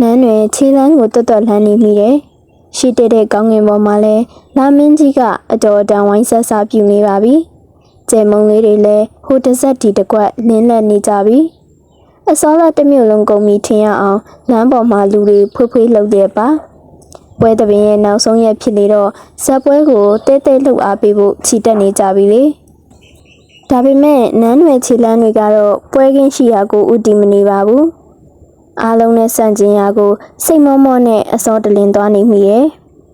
နန်းတွင်ခြေလမ်းကိုတွတ်တွတ်လှမ်းနေမိတယ်။ရှိတဲ့တဲ့ကောင်းငင်ပေါ်မှာလဲလာမင်းကြီးကအတော်အတန်ဝိုင်းဆက်စားပြူနေပါပြီ။ကျဲမုံလေးတွေလည်းဟိုတစ်ဆက်ဒီတစ်ကွက်လင်းလက်နေကြပြီ။အစောကတစ်မြို့လုံးကုန်ပြီထင်ရအောင်လမ်းပေါ်မှာလူတွေဖွေးဖွေးလှုပ်တဲ့ပါ။ပွဲတပင်ရဲ့နောက်ဆုံးရက်ဖြစ်နေတော့ဇက်ပွဲကိုတဲတဲလှုပ်အားပေးဖို့ခြိတက်နေကြပြီလေ။ဒါပေမဲ့နန်းနယ်ခြေလမ်းတွေကတော့ပွဲကင်းရှိရာကိုဥတီမနေပါဘူး။ အားလုံးနဲ့ဆန့်ကျင်ရာကို စိတ်မောမောနဲ့အစောတလင်သွားနေမိရဲ့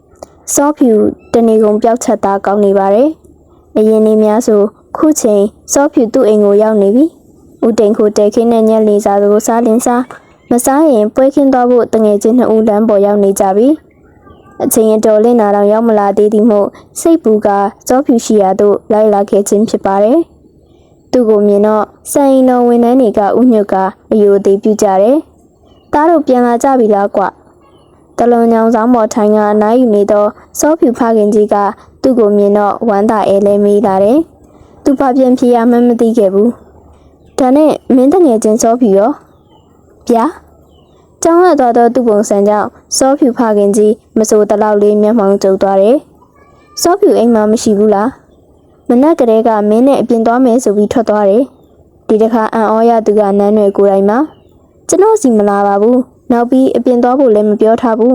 ။စောဖြူတနေကုန်ပျောက်ချက်သားကောင်းနေပါတယ်။အရင်နေများဆိုခုချိန်စောဖြူသူ့အိမ်ကိုရောက်နေပြီ။ဦးတိန်ကိုတဲခင်းနဲ့ညက်လေးစားကိုစားလင်းစားမစားရင်ပွဲခင်းသွားဖို့တငယ်ချင်းနှစ်ဦးလမ်းပေါ်ရောက်နေကြပြီ။အချိန်ရတော်လင်းနာတော့ရောက်မလာသေးသည်မို့စိတ်ပူကစောဖြူရှိရာသို့လိုက်လာခဲ့ခြင်းဖြစ်ပါတယ်။သူ့ကိုမြင်တော့စံရင်တော်ဝန်ထမ်းတွေကဥညွတ်ကအယိုသေးပြုကြတယ်။ သားတို့ပြန်လာကြပြီလားကွ။တလွန်ညောင်ဆောင်ပေါ်ထိုင်ကအနားယူနေတော့စောဖြူဖခင်ကြီးကသူ့ကိုမြင်တော့ဝမ်းသာအဲလဲမေးလာတယ်။သူဘာပြန်ဖြေရမှန်းမသိခဲ့ဘူး။ဒါနဲ့မင်းတငယ်ချင်းစောဖြူရောဗျာကျောင်းရသွားတော့သူ့ပုံစံကြောင့်စောဖြူဖခင်ကြီးမစိုးတလောက်လေးမျက်မှောင်ကျုပ်သွားတယ်။စောဖြူအိမ်မှာမရှိဘူးလား။မနက်ကလေးကမင်းနဲ့အပြင်သွားမယ်ဆိုပြီးထွက်သွားတယ်။ဒီတစ်ခါအံ့ဩရသူကနန်းရွယ်ကိုယ်တိုင်မှာ ကျွန်တော်စီမလာပါဘူး။နောက်ပြီးအပြင်သွားဖို့လည်းမပြောထားဘူး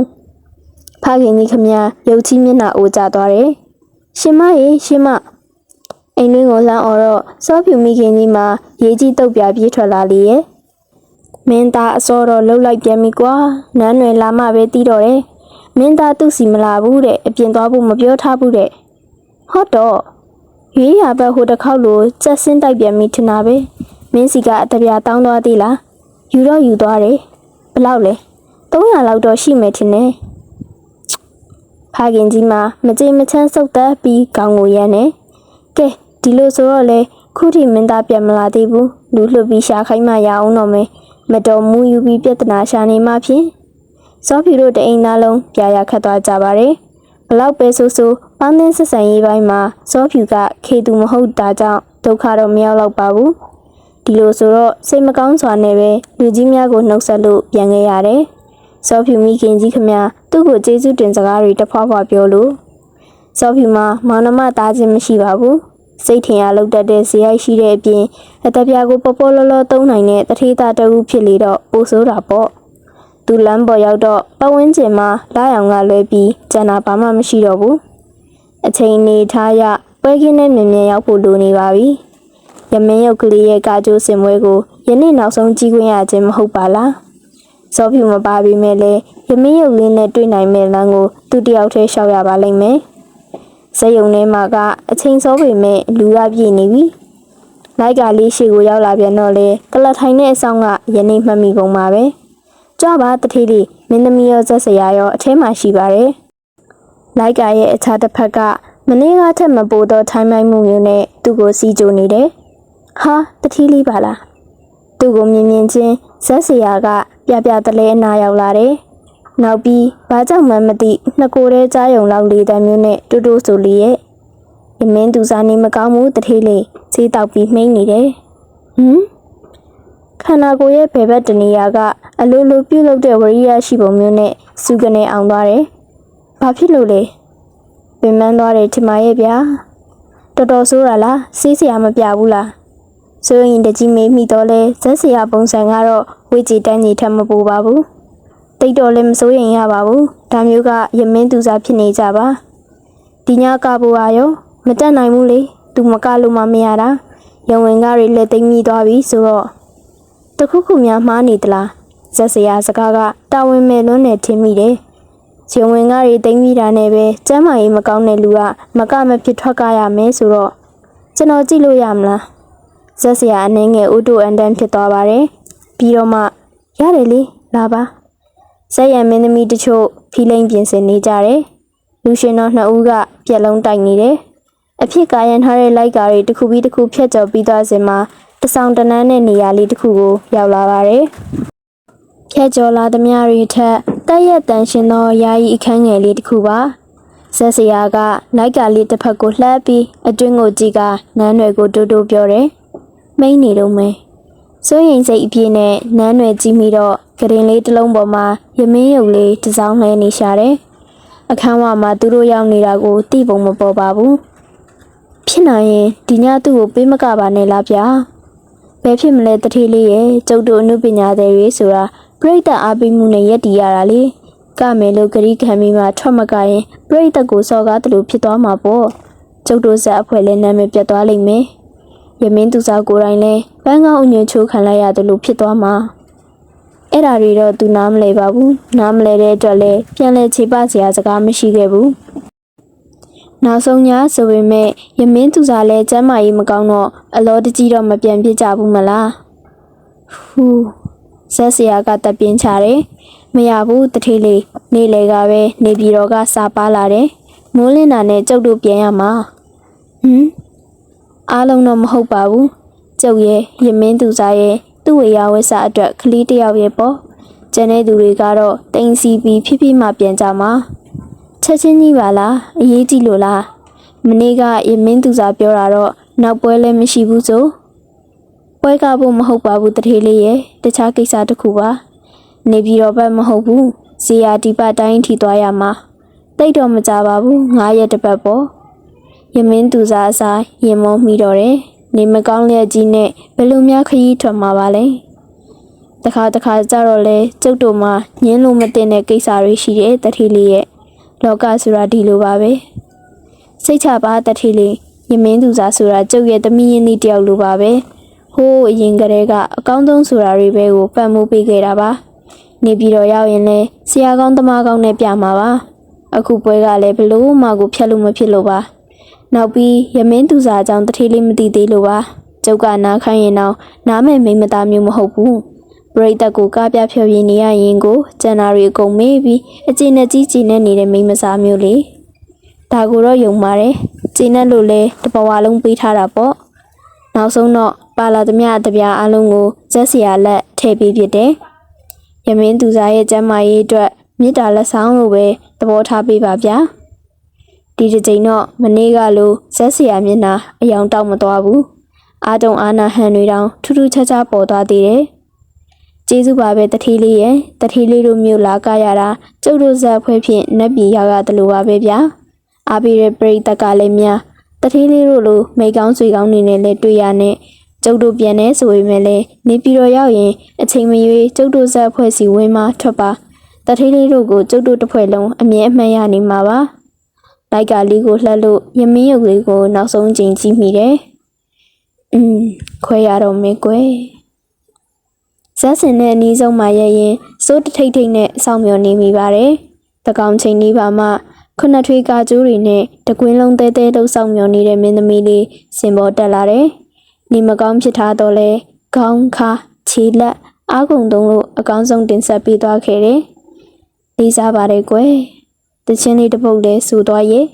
။ဖခင်ကြီးခမရုပ်ကြီးမျက်နှာအိုကျသွားတယ်။ရှင်မရေရှင်မအိမ်တွင်းကိုလှမ်းអော်တော့စောဖြူမိခင်ကြီးမှာရေးကြီးတုတ်ပြပြေးထွက်လာလေရဲ့။မင်းသားအစောတော့လှုပ်လိုက်ပြန်ပြီကွာ။နန်းရွယ်လာမှပဲတီးတော့တယ်။မင်းသားသူ့စီမလာဘူးတဲ့အပြင်သွားဖို့မပြောထားဘူးတဲ့။ဟုတ်တော့ရွေးရဘက်ဟိုတစ်ခေါက်လိုကြက်စင်းတိုက်ပြန်ပြီထင်တာပဲမင်းစီကအတပြာတောင်းသွားသေးလား ယူတော့ယူသွားတယ်ဘလောက်လဲ300လောက်တော့ရှိမယ်ထင်တယ်ဖခင်ကြီးမှာမကြေမချမ်းစုပ်သက်ပြီးခေါင်းကိုရမ်းတယ်ကဲဒီလိုဆိုတော့လေခုထိမင်းသားပြန်မလာသေးဘူးလူလှုပ်ပြီးရှာခိုင်းမှရအောင်တော့မယ်မတော်မူယူပြီးပြဿနာရှာနေမှဖြင့်စောဖီတို့တအိမ်သားလုံးပြာရခတ်သွားကြပါတယ်ဘလောက်ပဲဆိုဆိုပေါင်းသင်းဆက်ဆံရေးပိုင်းမှာစောဖြူကခေသူမဟုတ်တာကြောင့်ဒုက္ခတော့မရောက်တော့ပါဘူး ဒီလိုဆိုတော့စိတ်မကောင်းစွာနဲ့ပဲလူကြီးများကိုနှုတ်ဆက်လို့ပြန်ခဲ့ရတယ်စောဖြူမိခင်ကြီးခမသူ့ကိုကျေးဇူးတင်စကားတွေတစ်ဖွာဖွာပြောလို့စောဖြူမှာမောင်နှမသားချင်းမရှိပါဘူးစိတ်ထင်ရလောက်တတ်တဲ့ဇေယိုက်ရှိတဲ့အပြင်အတပြာကိုပေါ်ပေါ်လောလောသုံးနိုင်တဲ့တထေးသားတအုပ်ဖြစ်လေတော့ပိုဆိုးတာပေါ့သူလမ်းပေါ်ရောက်တော့ပဝင်းကျင်မှာလာရောင်ကလွဲပြီးကျန်တာဘာမှမရှိတော့ဘူးအချိန်နေထားရပွဲခင်းနဲ့မြင်မြင်ရောက်ဖို့လိုနေပါပြီ ရမင်းရုပ်ကလေးရဲ့ကာကြိုးစင်ပွဲကိုယနေ့နောက်ဆုံးကြီးခွင့်ရခြင်းမဟုတ်ပါလားစောဖြူမပါပြီမဲ့လေရမင်းရုပ်လေးနဲ့တွေ့နိုင်မဲ့လမ်းကိုသူတယောက်တည်းရှောက်ရပါလိမ့်မယ်ဇယုံထဲမှာကအချိန်စောပေမဲ့လူရပြည့်နေပြီလိုက်ကလေးရှိကိုရောက်လာပြန်တော့လေကလထိုင်တဲ့အဆောင်ကယနေ့မှတ်မိကုန်ပါပဲကြွပါတထေးလေးမင်းသမီးရောဇက်စရာရောအထဲမှာရှိပါတယ်လိုက်ကာရဲ့အခြားတစ်ဖက်ကမနေ့ကထက်မပိုတော့ထိုင်းမိုင်းမှုမျိုးနဲ့သူ့ကိုစီးကြိုနေတယ် ဟာတထေးလေးပါလားသူ့ကိုမြင်မြင်ချင်းဇက်စရာကပြပြတလဲအနာရောက်လာတယ်နောက်ပြီးဘာကြောင့်မှမသိနှစ်ကိုယ်တည်းကြားယုံလောက်လေးတမ်းမျိုးနဲ့တူတူဆိုလီရဲ့ရမင်းသူစားနေမကောင်းဘူးတထေးလေးဈေးတောက်ပြီးမှိန်းနေတယ်ဟမ်ခန္ဓာကိုယ်ရဲ့ဘယ်ဘက်တနေရာကအလိုလိုပြုတ်လုပ်တဲ့ဝရိယရှိပုံမျိုးနဲ့စုကနေအောင်သွားတယ်ဘာဖြစ်လို့လဲပင်မန်းသွားတယ်ထင်ပါရဲ့ဗျာတော်တော်ဆိုးတာလားစေးစရာမပြဘူးလား ဆိုရင်တကြီးမေးမိတော့လဲဇက်စရာပုံစံကတော့ဝေးကြည်တန်းကြီးထက်မပူပါဘူးတိတ်တော်လည်းမစိုးရင်ရပါဘူးဒါမျိုးကရမင်းသူစားဖြစ်နေကြပါဒီညကပူအာရောမတက်နိုင်ဘူးလေသူမကလို့မှမရတာရဝင်ကားတွေလည်းတိတ်မိသွားပြီဆိုတော့တခုခုများမှားနေသလားဇက်စရာစကားကတာဝန်မဲ့လွန်းနေထင်မိတယ်ရဝင်ကားတွေတိတ်မိတာနဲ့ပဲကျမ်းမာရေးမကောင်းတဲ့လူကမကမဖြစ်ထွက်ကားရမယ်ဆိုတော့ကျွန်တော်ကြည့်လို့ရမလား ဇက်စရာအနေငယ်ဥတုအန်တန်ဖြစ်သွားပါတယ်ပြီးတော့မှရတယ်လေလာပါဇက်ရံမင်းသမီးတချို့ဖီလိန်ပြင်ဆင်နေကြတယ်လူရှင်တော်နှစ်ဦးကပြက်လုံးတိုက်နေတယ်အဖြစ်ကာယံထားတဲ့လိုက်ကားတွေတစ်ခုပြီးတစ်ခုဖြတ်ကျော်ပြီးသွားစဉ်မှာတဆောင်တနန်းတဲ့နေရာလေးတစ်ခုကိုရောက်လာပါတယ်ဖြတ်ကျော်လာသမျှတွေထက်တက်ရက်တန်ရှင်သောယာယီအခန်းငယ်လေးတစ်ခုပါဆက်စရာကလိုက်ကာလေးတစ်ဖက်ကိုလှမ်းပြီးအတွင်းကိုကြည့်ကနန်းတွေကိုတူတူပြောတယ် မိန်နေတော့မယ်စိုးရင်စိတ်အပြည့်နဲ့နန်းတွေကြည့်မိတော့ကရင်လေးတစ်လုံးပေါ်မှာရမင်းရုပ်လေးတစ်စောင်းလဲနေရှာတယ်အခန်းဝမှာသူတို့ရောက်နေတာကိုသိပုံမပေါ်ပါဘူးဖြစ်နိုင်ရင်ဒီညသူ့ကိုပေးမကပါနဲ့လားဗျာဘယ်ဖြစ်မလဲတထေးလေးရဲ့ကျုပ်တို့အမှုပညာသည်တွေဆိုတာပြိတ္တအားပေးမှုနဲ့ယက်တီရတာလေကမယ်လို့ဂရိခံပြီးမှထွက်မကရင်ပြိတ္တကိုစော်ကားတယ်လို့ဖြစ်သွားမှာပေါ့ကျုပ်တို့ဇက်အဖွဲလည်းနာမည်ပြတ်သွားလိမ့်မယ် ရမင်းသူစားကိုယ်တိုင်လဲပန်းကောင်းအညွှန်ချိုးခံလိုက်ရတယ်လို့ဖြစ်သွားမှာအဲ့ဒါတွေတော့သူနားမလဲပါဘူးနားမလဲတဲ့အတွက်လဲပြန်လဲခြေပစရာစကားမရှိခဲ့ဘူးနောက်ဆုံးညဆိုပေမဲ့ရမင်းသူစားလဲကျမ်းမာရေးမကောင်းတော့အလောတကြီးတော့မပြန်ပြစ်ကြဘူးမလားဟူးဆက်စရာကတပ်ပြင်းချတယ်မရဘူးတထေးလေးနေလေကပဲနေပြည်တော်ကစာပါလာတယ်မိုးလင်းတာနဲ့ကျုပ်တို့ပြန်ရမှာဟမ် အားလုံးတော့မဟုတ်ပါဘူးကျုပ်ရဲ့ရမင်းသူစားရဲ့သူ့ဝေယဝိဆာအတွက်ကလေးတစ်ယောက်ရဲ့ပေါ့ကျန်တဲ့သူတွေကတော့တိမ်စီပြီးဖြည်းဖြည်းမှပြန်ကြမှာချက်ချင်းကြီးပါလားအရေးကြီးလို့လားမနေ့ကရမင်းသူစားပြောတာတော့နောက်ပွဲလည်းမရှိဘူးဆိုပွဲကဖို့မဟုတ်ပါဘူးတထေးလေးရဲ့တခြားကိစ္စတစ်ခုပါနေပြည်တော်ဘက်မဟုတ်ဘူးဇေယျဒီပတိုင်းထိသွားရမှာတိတ်တော့မကြပါဘူးငါးရက်တစ်ပတ်ပေါ့ ရမင်းသူစားအစားရင်မောမိတော့တယ်။နေမကောင်းလျက်ကြီးနဲ့ဘယ်လိုများခရီးထွက်မှာပါလဲ။တခါတခါကြတော့လေကျုပ်တို့မှညင်းလို့မတင်တဲ့ကိစ္စတွေရှိတယ်တထီလေးရဲ့လောကဆိုတာဒီလိုပါပဲ။စိတ်ချပါတထီလေးရမင်းသူစားဆိုတာကျုပ်ရဲ့သမီးရင်းနှီးတယောက်လိုပါပဲ။ဟိုးအရင်ကတည်းကအကောင်းဆုံးဆိုတာတွေပဲကိုပတ်မှုပေးခဲ့တာပါ။နေပြည်တော်ရောက်ရင်လဲဆရာကောင်းသမားကောင်းနဲ့ပြမှာပါ။အခုပွဲကလည်းဘလို့မှကိုဖြတ်လို့မဖြစ်လို့ပါ။ နောက်ပြီးရမင်းသူစားအကြောင်းတထေးလေးမသိသေးလို့ပါကျုပ်ကနားခိုင်းရင်တော့နားမဲ့မိန်းမသားမျိုးမဟုတ်ဘူးပရိသတ်ကိုကားပြဖြောပြနေရရင်ကိုကျန်နာတွေအကုန်မေးပြီးအကျဉ်းနဲ့ကြီးကျဉ်နဲ့နေတဲ့မိန်းမစားမျိုးလေဒါကိုတော့ယုံပါတယ်ကျဉ်နဲ့လို့လဲတဘဝလုံးပေးထားတာပေါ့နောက်ဆုံးတော့ပါလာသမျှတပြားအလုံးကိုဇက်စရာလက်ထည့်ပေးဖြစ်တယ်ရမင်းသူစားရဲ့ကျမ်းမာရေးအတွက်မေတ္တာလက်ဆောင်လို့ပဲသဘောထားပေးပါဗျာ ဒီတစ်ချိန်တော့မနေ့ကလိုဇက်စရာမျက်နှာအယောင်တောက်မသွားဘူးအာတုံအာနာဟန်တွေတောင်ထူးထူးခြားခြားပေါ်သွားသေးတယ်ကျေးဇူးပါပဲတထီးလေးရဲ့တထီးလေးတို့မျိုးလာကရတာကျုပ်တို့ဇက်ဖွဲ့ဖြင့်နက်ပြည်ရောက်ရတယ်လို့ပါပဲဗျာအားပေးတဲ့ပရိသတ်ကလည်းများတထီးလေးတို့လိုမိကောင်းဆွေကောင်းနေနဲ့လဲတွေ့ရနဲ့ကျုပ်တို့ပြန်နေဆိုပေမဲ့လည်းနေပြည်တော်ရောက်ရင်အချိန်မရွေးကျုပ်တို့ဇက်ဖွဲ့စီဝင်မှထွက်ပါတထီးလေးတို့ကိုကျုပ်တို့တစ်ဖွဲ့လုံးအမြဲအမှန်ရနေမှာပါ လိုက်ကလေးကိုလှက်လို့ရမင်းရုပ်လေးကိုနောက်ဆုံးချိန်ကြည့်မိတယ်။อืมခွဲရတော့မေကွယ်။ဇက်စင်နဲ့အနီးဆုံးမှာရရင်စိုးတထိတ်ထိတ်နဲ့စောင့်မျှော်နေမိပါတယ်။တကောင်ချိန်လေးပါမှခုနှစ်ထွေးကာကျိုးတွေနဲ့တကွင်းလုံးတဲတဲလှုပ်ဆောင်မျှော်နေတဲ့မင်းသမီးလေးစင်ပေါ်တက်လာတယ်။နေမကောင်းဖြစ်ထားတော့လဲခေါင်းခါခြေလက်အားကုန်တုံးလို့အကောင်းဆုံးတင်ဆက်ပေးသွားခဲ့တယ်။လေးစားပါတယ်ကွယ်။ တချင်းလေးတစ်ပုတ်လဲစူသွားရဲ့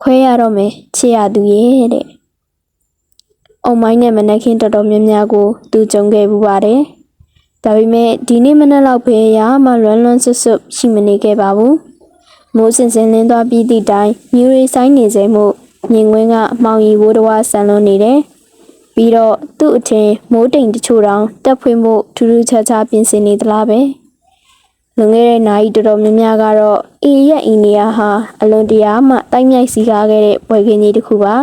ခွဲရတော့မယ်ချစ်ရသူရဲ့တဲ့အုံမိုင်းနဲ့မနက်ခင်းတော်တော်များများကို သူကြုံခဲ့ပူပါတယ်ဒါပေမဲ့ဒီနေ့မနက်လောက်ပဲရမှလွန်းလွန်းဆွတ်ဆွတ်ရှိမနေခဲ့ပါဘူးမိုးစင်စင်လင်းသွားပြီးသည့်တိုင်မြူရီဆိုင်နေစေမှုမြင်ကွင်းကအမောင်ရီဝိုးတဝါဆန်လွန်းနေတယ်ပြီးတော့သူ့အထင်မိုးတိမ်တချို့တောင်တက်ဖွင့်မှုထူးထူးခြားခြားပြင်ဆင်နေသလားပဲ လွန်ခဲ့တဲ့နာရီတော်တော်များများကတော့အေရက်အီနီယာဟာအလွန်တရာမှတိုက်မြိုက်စီကားခဲ့တဲ့ပွဲခင်းကြီးတစ်ခုပါ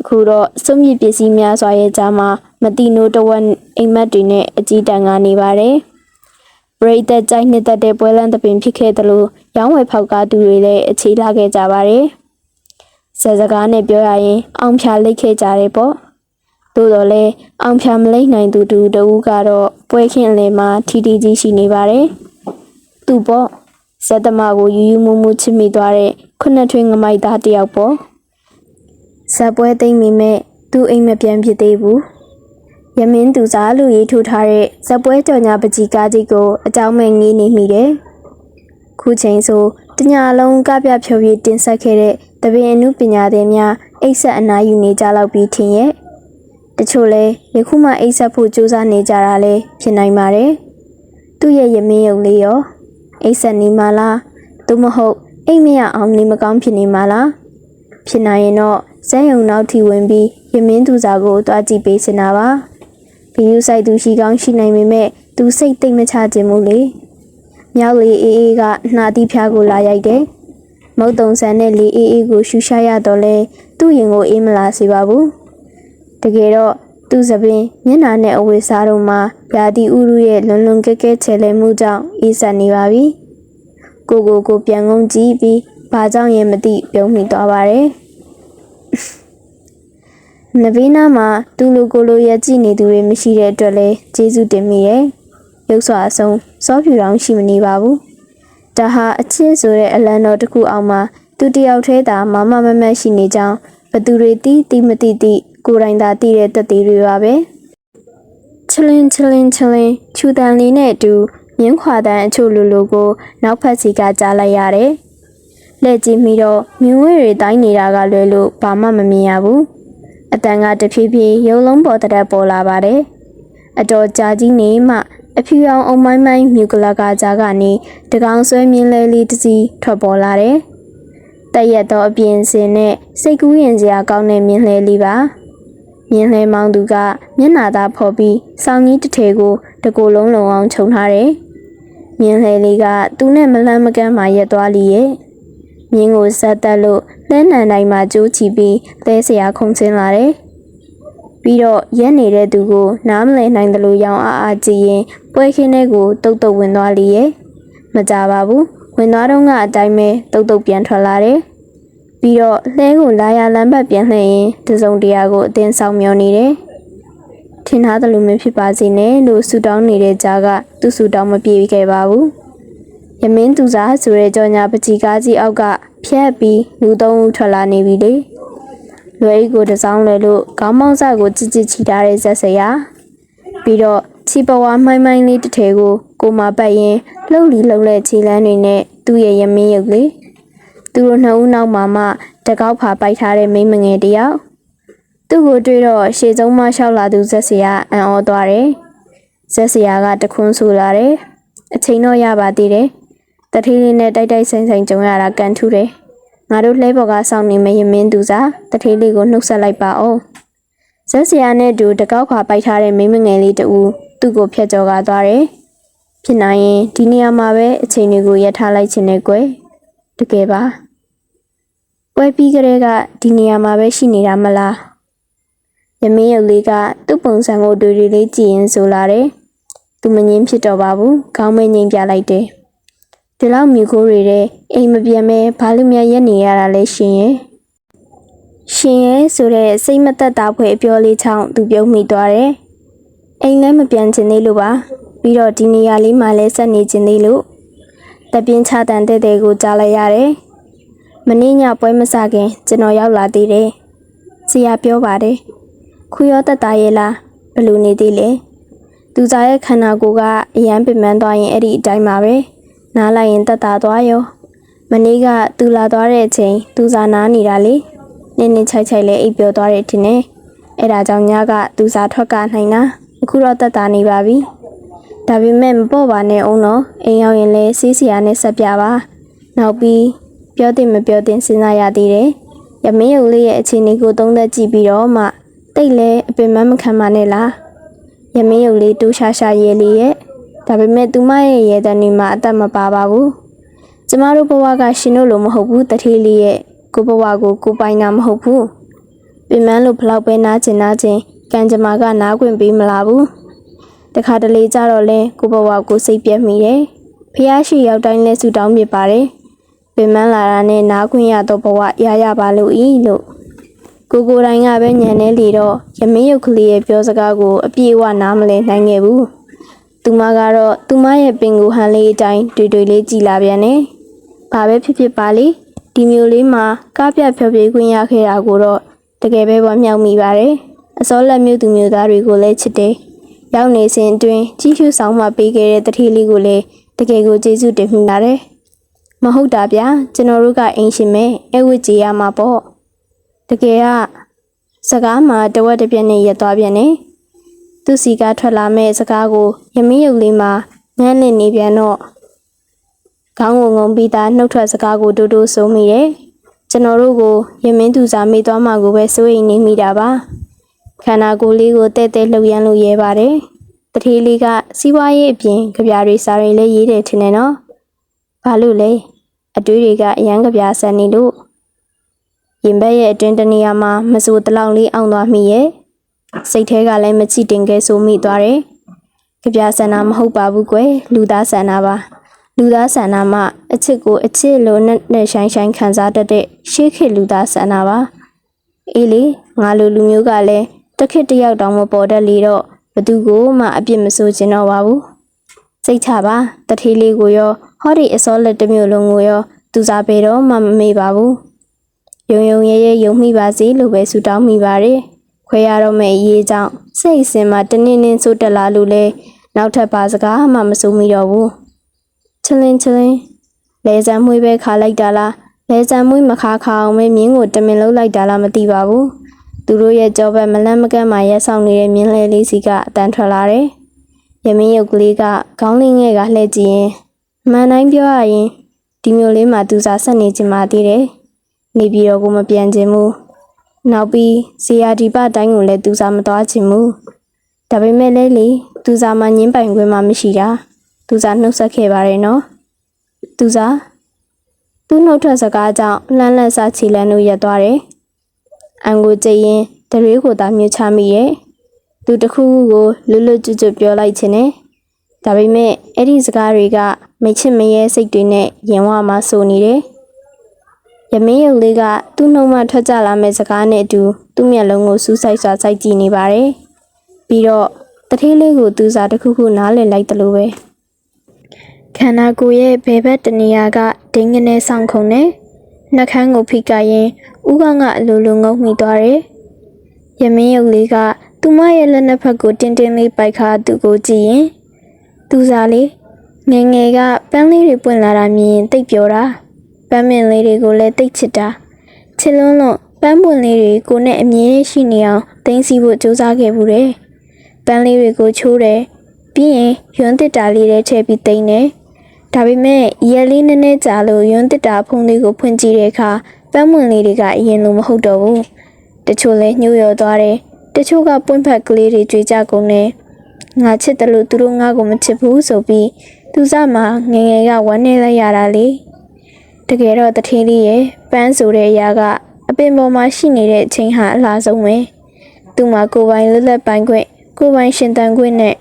အခုတော့စုံမြစ်ပစ္စည်းများစွာရဲ့ကြားမှာမတိနိုးတဝက်အိမ်မက်တွေနဲ့အကြီးတန်းကနေပါတယ်ပရိသတ်ကြိုက်နှစ်သက်တဲ့ပွဲလမ်းသပင်ဖြစ်ခဲ့သလိုရောင်းဝယ်ဖောက်ကားသူတွေလည်းအခြေလာခဲ့ကြပါတယ်ဆက်စကားနဲ့ပြောရရင် အောင်ဖြာလိတ်ခဲ့ကြတယ်ပေါ့သို့တော်လည်းအောင်ဖြာမလိမ့်နိုင်သူတူတဦးကတော့ပွဲခင်းအလယ်မှာထီထီကြီးရှိနေပါတယ် သူပေါ့ဇက်သမားကိုယူယူမူမူချစ်မိသွားတဲ့ခုနှစ်ထွေးငမိုက်သားတယောက်ပေါ့ဇက်ပွဲသိမ့်မိမဲ့သူအိမ်မပြန်ဖြစ်သေးဘူးရမင်းသူစားလူရေးထိုးထားတဲ့ဇက်ပွဲကြော်ညာပကြီးကားကြီးကိုအကြောင်းမဲ့ငေးနေမိတယ်ခုချိန်ဆိုတညာလုံးကပြဖြောပြတင်ဆက်ခဲ့တဲ့တပင်အမှုပညာသည်များအိတ်ဆက်အနာယူနေကြလောက်ပြီးထင်ရဲ့တချို့လဲယခုမှအိတ်ဆက်ဖို့ကြိုးစားနေကြတာလဲဖြစ်နိုင်ပါတယ်သူ့ရဲ့ရမင်းရုံလေးရော အိတ်ဆက်နေမလားသို့မဟုတ်အိတ်မရအောင်နေမကောင်းဖြစ်နေမလားဖြစ်နိုင်ရင်တော့ဇက်ယုံနောက်ထီဝင်ပြီးရမင်းသူစာကိုတွားကြည့်ပေးစင်တာပါဗီယူဆိုင်သူရှိကောင်းရှိနိုင်ပေမဲ့သူစိတ်သိမ့်မချခြင်းမို့လေမြောက်လေးအေးအေးကနှာတိဖျားကိုလာရိုက်တယ်မုတ်တုံဆန်နဲ့လေးအေးအေးကိုရှူရှာရတော့လဲသူ့ရင်ကိုအေးမလာစေပါဘူးတကယ်တော့ သူ့သပင်မျက်နှာနဲ့အဝေးစားတို့မှာယာတီဥရုရဲ့လွန်လွန်ကဲကဲချဲလဲမှုကြောင့်အေးဆက်နေပါပြီကိုကိုကိုပြန်ငုံကြည့်ပြီးဘာကြောင့်ရင်မသိပြုံးမိသွားပါတယ်နဗီနာမှာသူ့လိုကိုလိုရက်ကြည့်နေသူတွေမရှိတဲ့အတွက်လဲကျေးဇူးတင်မိရဲ့ရုပ်စွာအဆုံးစောဖြူတောင်ရှိမနေပါဘူးဒါဟာအချစ်ဆိုတဲ့အလံတော်တစ်ခုအောင်မှာသူတယောက်တည်းသာမမမမတ်ရှိနေကြောင်းဘသူတွေတီးတီးမတီးတီး ကိုယ်တိုင်သာတည်တဲ့တက်သေးတွေပါပဲချလင်းချလင်းချလင်းချူတန်လေးနဲ့အတူမြင်းခွာတန်းအချို့လူလူကို နောက်ဖက်စီကကြားလိုက်ရတယ်လက်ကြည့်မိတော့မြင်းဝဲတွေတိုင်းနေတာကလွယ်လို့ဘာမှမမြင်ရဘူးအတန်ကတဖြည်းဖြည်းရုံလုံးပေါ်တက်ပေါ်လာပါတယ်အတော်ကြာကြီးနေမှအဖြူရောင်အုံမိုင်းမိုင်းမြူကလကာကြားကနေတကောင်ဆွဲမြင်းလဲလေးတစ်စီးထွက်ပေါ်လာတယ်တက်ရက်တော့အပြင်စင်နဲ့စိတ်ကူးရင်စရာကောင်းတဲ့မြင်းလဲလေးပါ မြင်းလဲမောင်းသူကမျက်နာသားဖော်ပြီးစောင်းကြီးတစ်ထည်ကိုတကိုယ်လုံးလုံးအောင်ခြုံထားတယ်မြင်းလဲလေးကသူ့နဲ့မလန်းမကန်းမှရက်သွားလီရဲ့မြင်းကိုဆက်တက်လို့လဲနံတိုင်းမှာကျိုးချီပြီးလဲစရာခုန်ဆင်းလာတယ်ပြီးတော့ရက်နေတဲ့သူကိုနားမလည်နိုင်တယ်လို့ရောင်အားအားကြည့်ရင်ပွဲခင်းတဲ့ကိုတုတ်တုတ်ဝင်သွားလီရဲ့မကြပါဘူးဝင်သွားတော့ကအတိုင်းပဲတုတ်တုတ်ပြန်ထွက်လာတယ် ပြီးတော့လှဲကိုလာရလမ်းဘက်ပြန်လှည့်ရင်တစုံတရာကိုအတင်းဆောင်မျောနေတယ်ထင်ထားတယ်လို့မဖြစ်ပါစေနဲ့လို့ဆူတောင်းနေတဲ့ကြားကသူ့ဆူတောင်းမပြေခဲ့ပါဘူးရမင်းသူစားဆိုတဲ့ကြောညာပကြီးကားကြီးအောက်ကဖြတ်ပြီးလူသုံးဦးထွက်လာနေပြီလေလွယ်ကြီးကိုတစောင်းလဲလို့ခေါင်းမောင်းစကိုကြစ်ကြစ်ချီထားတဲ့ဇက်စရာပြီးတော့ချီပဝါမှိုင်းမှိုင်းလေးတစ်ထည်ကိုကိုမပတ်ရင်လှုပ်လီလှုပ်လက်ခြေလန်းတွေနဲ့သူ့ရဲ့ရမင်းရုပ်လေး သူတို့နှစ်ဦးနောက်မှာမှတကောက်ဖာပိုက်ထားတဲ့မိန်းမငယ်တယောက်သူ့ကိုတွေ့တော့ရှေ့ဆုံးမှရှောက်လာသူဇက်စရာအံ့ဩသွားတယ်ဇက်စရာကတခွန်းဆူလာတယ်အချိန်တော့ရပါသေးတယ်တထီးလေးနဲ့တိုက်တိုက်ဆိုင်ဆိုင်ကြုံရတာကန်ထူးတယ်ငါတို့လှဲပေါ်ကစောင့်နေမရင်မင်းသူစားတထီးလေးကိုနှုတ်ဆက်လိုက်ပါအောင်ဇက်စရာနဲ့တူတကောက်ခွာပိုက်ထားတဲ့မိန်းမငယ်လေးတူသူ့ကိုဖျက်ကြော်ကားသွားတယ်ဖြစ်နိုင်ရင်ဒီနေရာမှာပဲအချိန်တွေကိုရထားလိုက်ခြင်းနဲ့ကွယ် တကယ်ပါပွဲပြီးကလေးကဒီနေရာမှာပဲရှိနေတာမလားရမင်းရုပ်လေးကသူ့ပုံစံကိုတွေ့တွေ့လေးကြည့်ရင်ဆိုလာတယ်သူမငင်းဖြစ်တော့ပါဘူးခေါင်းမငိမ့်ပြလိုက်တယ်ဒီလောက်မြူကိုတွေတဲ့အိမ်မပြန်မဲဘာလို့များရက်နေရတာလဲရှင်ရဲ့ရှင်ရဲ့ဆိုတဲ့စိတ်မသက်သာဖွယ်အပြောလေးချောင်းသူပြုံးမိသွားတယ်အိမ်လည်းမပြန်ချင်သေးလို့ပါပြီးတော့ဒီနေရာလေးမှာလည်းဆက်နေချင်သေးလို့ တပြင်းချတန်တဲ့တဲ့ကိုကြားလိုက်ရတယ်မင်းညပွဲမစခင် ကျွန်တော်ရောက်လာသေးတယ်ဆရာပြောပါတယ်ခူရောတက်တာရဲ့လားဘယ်လိုနေသေးလဲသူစားရဲ့ခန္ဓာကိုယ်ကအယမ်းပင်ပန်းသွားရင်အဲ့ဒီအတိုင်းပါပဲနားလိုက်ရင်တက်တာသွားရောမနေ့ကသူလာသွားတဲ့အချိန်သူစားနားနေတာလေနင်းနင်းချိုက်ချိုက်လဲအိပ်ပျော်သွားတယ်ထင်တယ်အဲ့ဒါကြောင့်ညကသူစားထွက်ကနိုင်တာအခုတော့တက်တာနေပါပြီ ဒါပေမဲ့မပေါ့ပါနဲ့အောင်တော့အိမ်ရောက်ရင်လဲစီးစီယာနဲ့ဆက်ပြပါနောက်ပြီးပြောတင်မပြောတင်စဉ်းစားရသေးတယ်ရမင်းရုပ်လေးရဲ့အခြေအနေကိုသုံးသပ်ကြည့်ပြီးတော့မှတိတ်လဲအပင်မမခံပါနဲ့လားရမင်းရုပ်လေးတူးရှာရှာရဲလေးရဲ့ဒါပေမဲ့သူမရဲ့ရဲတန်းတွေမှာအသက်မပါပါဘူးကျမတို့ဘဝကရှင်တို့လိုမဟုတ်ဘူးတထေးလေးရဲ့ကိုဘဝကိုကိုပိုင်တာမဟုတ်ဘူးပင်မလို့ဘလောက်ပဲနားကျင်နားကျင်ကံကြမ္မာကနားခွင့်ပေးမလားဘူး တခါတလေကြတော့လဲကိုဘဝကိုစိတ်ပြက်မိတယ်ဖះရှိရောက်တိုင်းလဲဆူတောင်းပြပါတယ်ပင်မလာတာနဲ့နားခွင့်ရတော့ဘဝရရပါလို့ဤလို့ကိုကိုတိုင်းကပဲညံနေလေတော့ရမင်းရုပ်ကလေးရဲ့ပြောစကားကိုအပြည့်အဝနားမလဲနိုင်ခဲ့ဘူးသူမကတော့သူမရဲ့ပင်ကိုဟန်လေးအတိုင်းတွေ့တွေ့လေးကြည်လာပြန်တယ်ဘာပဲဖြစ်ဖြစ်ပါလေဒီမျိုးလေးမှာကားပြဖြောပြေးခွင့်ရခဲ့တာကိုတော့တကယ်ပဲဝမ်းမြောက်မိပါတယ်အစောလက်မျိုးသူမျိုးသားတွေကိုလည်းချစ်တယ် ရောက်နေစဉ်အတွင်းကြီးရှုဆောင်မှပေးခဲ့တဲ့တတိလေးကိုလည်းတကယ်ကိုကျေးဇူးတင်မိပါတယ်မဟုတ်တာဗျာကျွန်တော်တို့ကအိမ်ရှင်မဲအဲဝစ်ကြည်ရမှာပေါ့တကယ်ကစကားမှာတဝက်တစ်ပြက်နဲ့ရက်သွားပြန်နေသူစီကထွက်လာမဲ့စကားကိုရမင်းရုပ်လေးမှာငန်းနေနေပြန်တော့ခေါင်းကိုငုံပြီးသားနှုတ်ထွက်စကားကိုတူတူဆိုမိတယ်ကျွန်တော်တို့ကိုရမင်းသူစားမေးသွားမှကိုပဲစိုးရိမ်နေမိတာပါ ခန္ဓာကိုယ်လေးကိုတဲ့တဲ့လှုပ်ရမ်းလို့ရဲပါတယ်တထေးလေးကစီးပွားရေးအပြင်ကြပြတွေစာတွေလည်းရေးတယ်ထင်တယ်နော်ဘာလို့လဲအတွေးတွေကအရန်ကြပြဆန်နေလို့ရင်ဘက်ရဲ့အတွင်းတနေရာမှာမစိုးတလောင်လေးအောင်သွားမိရဲ့စိတ်ထဲကလည်းမချစ်တင်ခဲ့ဆိုမိသွားတယ်ကြပြဆန္ဒမဟုတ်ပါဘူးကွယ်လူသားဆန္ဒပါလူသားဆန္ဒမှအချစ်ကိုအချစ်လိုနဲ့နဲ့ဆိုင်ဆိုင်ခံစားတတ်တဲ့ရှေးခေတ်လူသားဆန္ဒပါအေးလေငါလိုလူမျိုးကလည်း တစ်ခေတ်တစ်ယောက်တောင်မပေါ်တတ်လေတော့ဘသူကိုမှအပြစ်မဆိုချင်တော့ပါဘူးစိတ်ချပါတထေးလေးကိုရောဟောဒီအစောလက်တစ်မျိုးလုံးကိုရော သူစားပေတော့မှမမေ့ပါဘူးယုံယုံရဲရဲယုံမိပါစေလို့ပဲဆုတောင်းမိပါတယ်ခွဲရတော့မယ့်အရေးကြောင့်စိတ်အစင်မှာတနင်းနင်းဆိုးတက်လာလို့လဲနောက်ထပ်ပါစကားမှမစိုးမိတော့ဘူးချလင်းချလင်းလဲစံမွေးပဲခါလိုက်တာလားလဲစံမွေးမခါခါအောင်ပဲမြင်းကိုတမင်လုံးလိုက်တာလားမသိပါဘူး သူတို့ရဲ့ကြောဘက်မလန့်မကန့်မှရက်ဆောင်နေတဲ့မြင်းလဲလေးစီကအတန်းထွက်လာတယ်ရမင်းရုပ်ကလေးကခေါင်းလေးငယ်ကလှည့်ကြည့်ရင်အမှန်တိုင်းပြောရရင်ဒီမျိုးလေးမှာသူစားဆက်နေချင်ပါသေးတယ်နေပြည်တော်ကိုမပြန်ချင်ဘူးနောက်ပြီးဇေယျဒီပတိုင်းကိုလည်းသူစားမသွားချင်ဘူးဒါပေမဲ့လည်းလေသူစားမှညင်းပိုင်ခွင့်မှမရှိတာသူစားနှုတ်ဆက်ခဲ့ပါတယ်နော်သူစားသူ့နှုတ်ထွက်စကားကြောင့်လှမ်းလန့်စားချီလန်းတို့ရက်သွားတယ် အန်ကိုကြည့်ရင်တရွေးကိုသာမြှချမိရဲ့သူတစ်ခုခုကိုလွတ်လွတ်ကျွတ်ကျွတ်ပြောလိုက်ခြင်းနဲ့ဒါပေမဲ့အဲ့ဒီစကားတွေကမချစ်မရဲစိတ်တွေနဲ့ရင်ဝမှာစိုးနေတယ်ရမင်းရုပ်လေးကသူ့နှုတ်မှထွက်ကြလာမဲ့စကားနဲ့အတူသူ့မျက်လုံးကိုစူးစိုက်စွာစိုက်ကြည့်နေပါတယ်ပြီးတော့တထေးလေးကိုသူစားတစ်ခုခုနားလည်လိုက်တယ်လို့ပဲခန္ဓာကိုယ်ရဲ့ဘယ်ဘက်တနေရာကဒိန်းကနေဆောင်ခုံနဲ့ နှက်ခမ်းကိုဖိကရင်ဥကကအလိုလိုငုံမိသွားတယ်ရမင်းရုပ်လေးကသူမရဲ့လက်နှစ်ဖက်ကိုတင်းတင်းလေးပိုက်ခါသူ့ကိုကြည့်ရင်သူစားလေးငယ်ငယ်ကပန်းလေးတွေပွင့်လာတာမြင်ရင်တိတ်ပြောတာပန်းမင်လေးတွေကိုလည်းတိတ်ချစ်တာချစ်လွန်းလို့ပန်းပွင့်လေးတွေကိုနဲ့အမြဲရှိနေအောင်တင်းစီဖို့ကြိုးစားခဲ့ဘူးတယ်ပန်းလေးတွေကိုချိုးတယ်ပြီးရင်ရွန်းတစ်တာလေးတွေထည့်ပြီးတိမ့်တယ် ဒါပေမဲ့ရက်လေးနည်းနည်းကြာလို့ရွန်းတစ်တာဖုံးလေးကိုဖွင့်ကြည့်တဲ့အခါပန်းပွင့်လေးတွေကအရင်လိုမဟုတ်တော့ဘူးတချို့လဲညှို့ရော်သွားတယ်တချို့ကပွင့်ဖက်ကလေးတွေကြွေကြကုန်တယ်ငါချစ်တယ်လို့သူတို့ငါ့ကိုမချစ်ဘူးဆိုပြီးသူစားမှာငယ်ငယ်ကဝမ်းနေလိုက်ရတာလေတကယ်တော့တထင်းလေးရဲ့ပန်းဆိုတဲ့အရာကအပင်ပေါ်မှာရှိနေတဲ့အချိန်ဟာအလားဆုံးပဲသူ့မှာကိုယ်ပိုင်လွတ်လပ်ပိုင်ခွင့်ကိုယ်ပိုင်ရှင်သန်ခွင့်နဲ့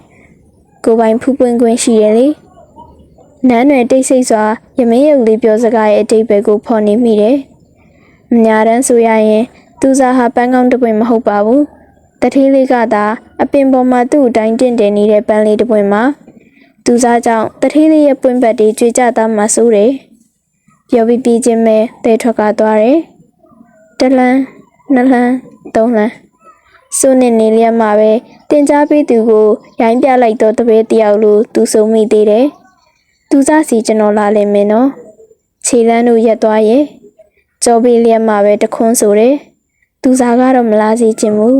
ကိုယ်ပိုင်ဖူးပွင့်ခွင့်ရှိရလေ နန်းနယ်တိတ်ဆိတ်စွာရမင်းရုပ်လေးပြောစကားရဲ့အတိတ်ပဲကိုဖော်နေမိတယ်အများတန်းဆိုရရင် သူစားဟာပန်းကောင်းတစ်ပွင့်မဟုတ်ပါဘူးတထင်းလေးကသာအပင်ပေါ်မှာသူ့အတိုင်းတင့်တယ်နေတဲ့ပန်းလေးတစ်ပွင့်မှာသူစားကြောင့်တထင်းလေးရဲ့ပွင့်ပတ်တွေကြွေကြသားမှဆိုးတယ်ပြောပြီးပြီးချင်းပဲတဲထွက်ကသွားတယ်တလန်းနှစ်လန်းသုံးလန်းစုနေနေလျက်မှာပဲတင် जा ပေးသူကိုရိုင်းပြလိုက်တော့တပည့်တယောက်လိုသူစုံမိသေးတယ် သူစားစီကျွန်တော်လာလိမ့်မယ်နော်ခြေလန်းတို့ရက်သွားရဲ့ကြောပေးလျက်မှာပဲတခွန်းဆိုတယ်သူစားကတော့မလားစီခြင်းဘူး